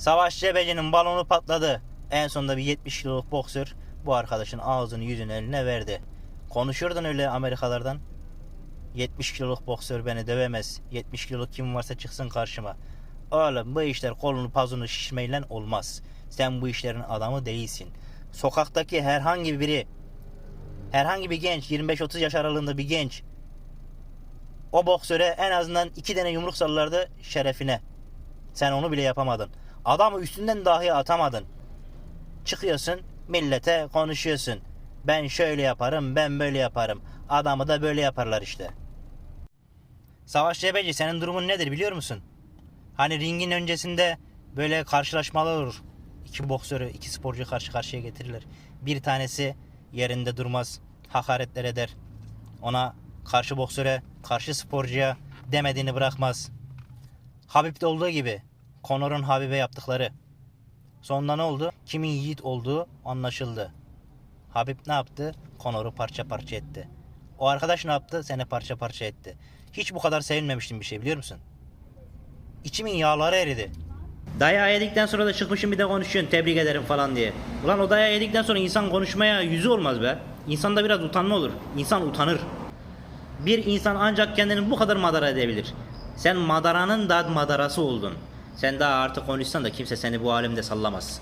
Savaş Cebeci'nin balonu patladı. En sonunda bir 70 kiloluk boksör bu arkadaşın ağzını yüzünü eline verdi. Konuşurdun öyle Amerikalardan. 70 kiloluk boksör beni dövemez. 70 kiloluk kim varsa çıksın karşıma. Oğlum bu işler kolunu pazunu şişmeyle olmaz. Sen bu işlerin adamı değilsin. Sokaktaki herhangi biri, herhangi bir genç, 25-30 yaş aralığında bir genç o boksöre en azından iki tane yumruk sallardı şerefine. Sen onu bile yapamadın. Adamı üstünden dahi atamadın. Çıkıyorsun millete konuşuyorsun. Ben şöyle yaparım, ben böyle yaparım. Adamı da böyle yaparlar işte. Savaş Cebeci senin durumun nedir biliyor musun? Hani ringin öncesinde böyle karşılaşmalar olur. İki boksörü, iki sporcu karşı karşıya getirilir. Bir tanesi yerinde durmaz, hakaretler eder. Ona karşı boksöre, karşı sporcuya demediğini bırakmaz. Habib'de olduğu gibi Conor'un Habib'e yaptıkları. Sonunda ne oldu? Kimin yiğit olduğu anlaşıldı. Habib ne yaptı? Conor'u parça parça etti. O arkadaş ne yaptı? Seni parça parça etti. Hiç bu kadar sevinmemiştim bir şey biliyor musun? İçimin yağları eridi. Dayağı yedikten sonra da çıkmışım bir de konuşuyorsun tebrik ederim falan diye. Ulan o dayağı yedikten sonra insan konuşmaya yüzü olmaz be. İnsanda biraz utanma olur. İnsan utanır. Bir insan ancak kendini bu kadar madara edebilir. Sen madaranın da madarası oldun. Sen daha artık konuşsan da kimse seni bu alemde sallamaz.